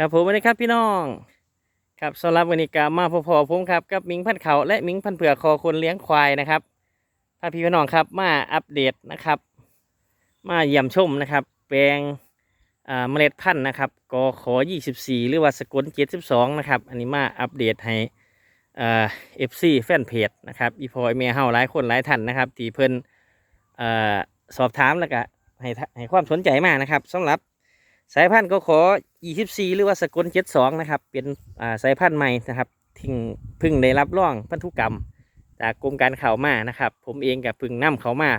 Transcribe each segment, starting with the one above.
ครับผมวันนี้ครับพี่น้องครับสำหรับวันนี้กามาพอๆผมครับกับมิงพันเขาและมิงพันเผือกคอคนเลี้ยงควายนะครับถ้าพี่พี่น้องครับมาอัปเดตนะครับ มาเยี่ยมชมนะครับ แปลงอ่าเมล็ดพันธุ์นะครับกอขอ 24 หรือว่าสกุล72 นะครับ อันนี้มาอัปเดตให้อ่าเอฟซีแฟนเพจนะครับอีพอยเมียเฮาหลายคนหลายท่านนะครับที่เพิ่นอ่าสอบถามแล้วก็ให้ให้ความสนใจมากนะครับสำหรับ สายพันธุ์ก็ขอ 24 หรือว่าสกุล72 นะครับ เป็นสายพันธุ์ใหม่นะครับทิ้งพึ่งได้รับรองพันธุกรรม จากกรมการข่าวมานะครับ ผมเองกับพึ่งนํเขามา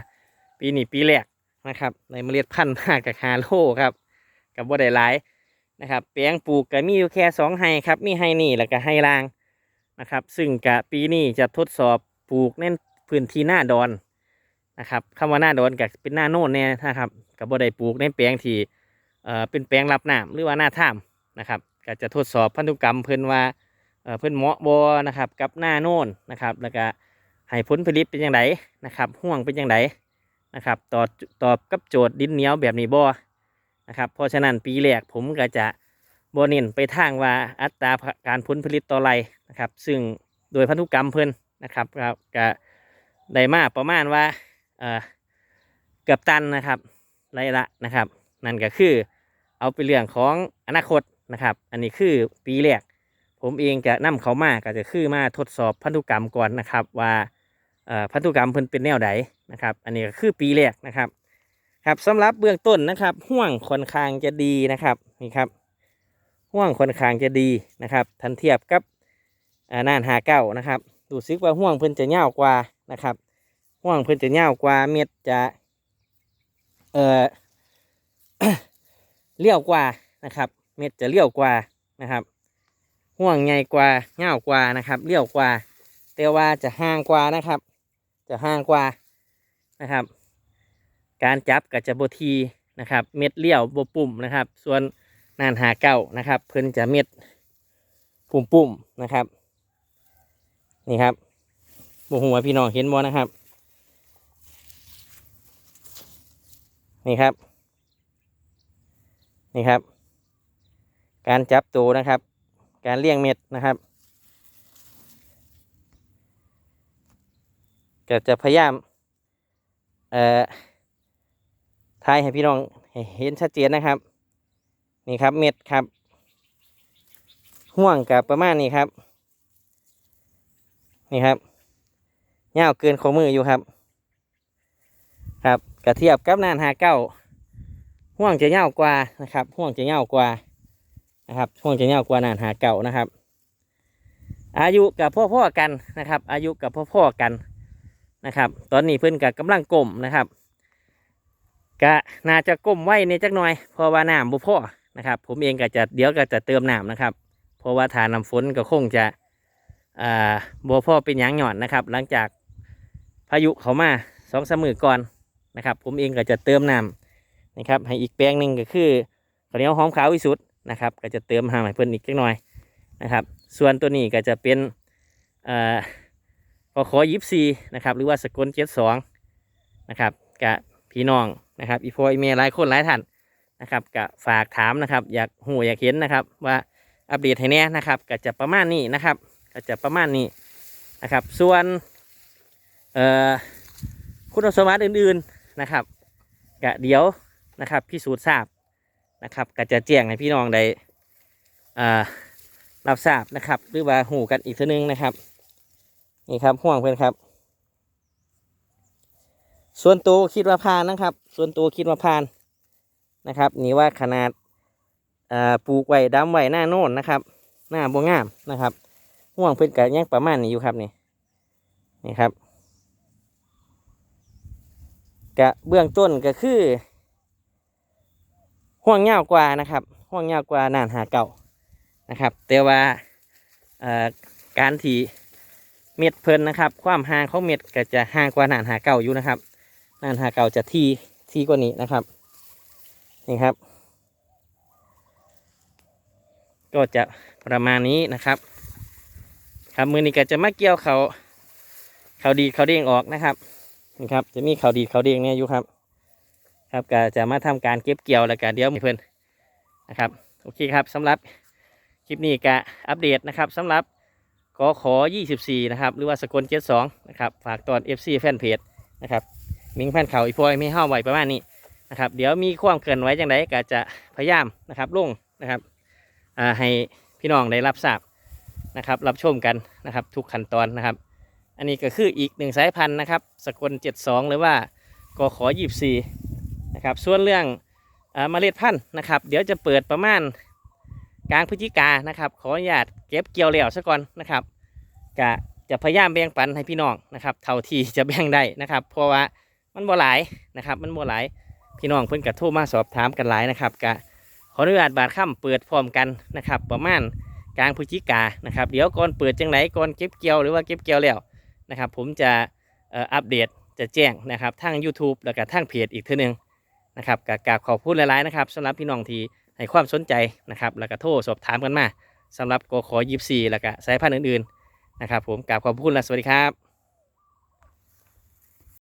ปีนี้ปีแรกนะครับ ในเมล็ดพันธุ์มากกับฮาโลครับ กับบ่ได้หลายนะครับแปลงปลูกก็มีอยู่แค่สองไฮครับมีไฮนี่แล้วก็ไฮล่างนะครับ ซึ่งกะปีนี้จะทดสอบปลูกในพื้นที่หน้าดอนนะครับคำว่าหน้าดอนกับเป็นหน้าโน่นเนี่ยนะครับกับบ่ได้ปลูกในแปลงที่ เป็นแปลงรับน้ำหรือว่าหน้าถ้ำนะครับก็จะทดสอบพันธุกรรมเพิ่นว่าเอ่อเพิ่นเหมาะบ่นะครับกับหน้าโน่นนะครับแล้วก็ให้ผลผลิตเป็นอย่างไรนะครับห่วงเป็นอย่างไรนะครับตอบตอบกับโจทย์ดินเหนียวแบบนี้บ่นะครับเพราะฉะนั้นปีแรกผมก็จะบ่เน้นไปทางว่าอัตราการผลผลิตต่อไรนะครับ ซึ่งโดยพันธุกรรมเพิ่นนะครับก็ได้มาประมาณว่าเกือบตันนะครับไรละนะครับ นั่นก็คือ เอาไปเรื่องของอนาคตนะครับ อันนี้คือปีแรก ผมเองจะนำเขามาก็จะคือมาทดสอบพันธุกรรมก่อนนะครับ ว่าพันธุกรรมเพิ่นเป็นแนวใดนะครับ อันนี้ก็คือปีแรกนะครับครับสำหรับเบื้องต้นนะครับห่วงค่อนข้างจะดีนะครับนี่ครับห่วงค่อนข้างจะดีนะครับทันเทียบกับอ่านหาเก้านะครับดูซึกว่าห่วงเพิ่นจะยากว่านะครับห่วงเพิ่นจะยากว่าเม็ดจะเอ่อ เลี้ยวกว่านะครับ เม็ดจะเลี้ยวกว่านะครับห่วงใหญ่กว่าเงาวกว่านะครับเลี้ยวกว่าแต่ว่าจะห่างกว่านะครับ จะห่างกว่านะครับ การจับกับจะบทีนะครับ เม็ดเลี้ยวบปุ่มนะครับ ส่วนนานหาเก้านะครับ เพิ่นจะเม็ดปุ่มปุ่มนะครับ นี่ครับบหัวพี่น้องเห็นบ่นะครับ นี่ครับ นี่ครับ การจับตัวนะครับ การเลี้ยงเม็ดนะครับก็จะพยายามเอ่อทายให้พี่น้องเห็นชัดเจนนะครับ นี่ครับเม็ดครับห่วงกับประมาณนี้ครับ นี่ครับยาวเกินข้อมืออยู่ครับ ครับกระเทียบกับนานหาเก้า ห่วงจะยาวกว่านะครับ ห่วงจะยาวกว่านะครับ ห่วงจะยาวกว่านานหาเก่านะครับ อายุกับพ่อๆกันนะครับ อายุกับพ่อๆกันนะครับ ตอนนี้เพิ่นกับกำลังก้มนะครับกะน่าจะก้มไว้ในจักหน่อยเพราะว่าน้ำบุพ่อนะครับ ผมเองก็จะเดี๋ยวก็จะเติมน้ำนะครับ เพราะว่าฐานน้ำฝนก็คงจะอ่าบัวพ่อเป็นหยางหย่อนนะครับ หลังจากพายุเขามาสองสามมือก่อนนะครับ ผมเองก็จะเติมน้ำ นะครับให้อีกแปลงหนึ่งก็คือข้าวเหนียวหอมขาววิสุทธ์นะครับ ก็จะเติมหางให้เพิ่นอีกจักน่อยนะครับ ส่วนตัวนี้ก็จะเป็นเอ่อกขอยิบซีนะครับ หรือว่าสกลเจ็ดสองนะครับกับพี่น้องนะครับอีพออีเมลหลายคนหลายท่านนะครับก็ฝากถามนะครับ อยากหูอยากเห็นนะครับ ว่าอัปเดตให้แน่นะครับก็จะประมาณนี้นะครับ ก็จะประมาณนี้นะครับ ส่วนเอ่อคุณสมบัติอื่นๆนะครับกะเดี๋ยว นะครับพิสูจน์ทราบนะครับก็จะแจ้งให้พี่น้องได้อ่ารับทราบนะครับหรือว่าหูกันอีกทีนึงนะครับนี่ครับห่วงเพื่อนครับ ส่วนตัวคิดว่าพานนะครับ ส่วนตัวคิดว่าพานนะครับนี่ว่าขนาดอ่าปลูกไว้ดำไว้หน้าโน่นนะครับ หน้าบัวงามนะครับห่วงเพื่อนกันยังประมาณนี้อยู่ครับนี่นี่ครับกะเบื้องต้นก็คือ ห่วงยาวกว่านะครับ ห่วงยาวกว่านานหาเก่านะครับ แต่ว่าการที่เม็ดเพลินนะครับ ความห่างของเม็ดก็จะห่างกว่านานหาเก่าอยู่นะครับนานหาเก่าจะทีทีกว่านี้นะครับนี่ครับ ก็จะประมาณนี้นะครับ ครับมือนี้ก็จะมาเกี่ยวเขาเขาดีเขาเด้งออกนะครับนี่ครับ จะมีเขาดีเขาเด้งเนี่ยอยู่ครับ ครับก็จะมาทำการเก็บเกี่ยวแล้วก็เดี๋ยวมีเพื่อนนะครับโอเคครับสำหรับคลิปนี้ก็อัปเดตนะครับสำหรับกขอ 24 นะครับ หรือว่าสกล72 นะครับ ฝากตอน FC แฟนเพจนะครับ มิงพันเขาอีพอยไม่ห้าไว้ประมาณนี้นะครับ เดี๋ยวมีความเกินไว้จังไดก็จะพยายามนะครับลงนะครับให้พี่น้องได้รับทราบนะครับ รับชมกันนะครับ ทุกขั้นตอนนะครับ อันนี้ก็คืออีกหนึ่งสายพันธุ์นะครับ สกล72 หรือว่ากขอ 24 นะครับ ส่วนเรื่องเมล็ดพันธุ์นะครับ เดี๋ยวจะเปิดประมาณกลางพฤศจิกานะครับ ขออนุญาตเก็บเกี่ยวแล้วซะก่อนนะครับกะจะพยายามแบ่งปันให้พี่น้องนะครับ เท่าที่จะแบ่งได้นะครับ เพราะว่ามันบ่หลายนะครับ มันบ่หลายพี่น้องเพิ่นกระโทรมาสอบถามกันหลายนะครับกะขออนุญาตบาดค่ำเปิดพร้อมกันนะครับ ประมาณกลางพฤศจิกานะครับ เดี๋ยวก่อนเปิดจังไหนก่อนเก็บเกี่ยวหรือว่าเก็บเกี่ยวแล้วนะครับ ผมจะอัปเดตจะแจ้งนะครับทาง YouTube แล้วก็ทางเพจอีกท่านึง นะครับกกราขอบคุณหลายๆนะครับสำหรับพี่น้องที่ให้ความสนใจนะครับแล้วก็โทรสอบถามกันมาสำหรับกขอยิบซีแล้วก็สายพันธุ์อื่นๆนะครับผมกราบขอบคุณและสวัสดีครับ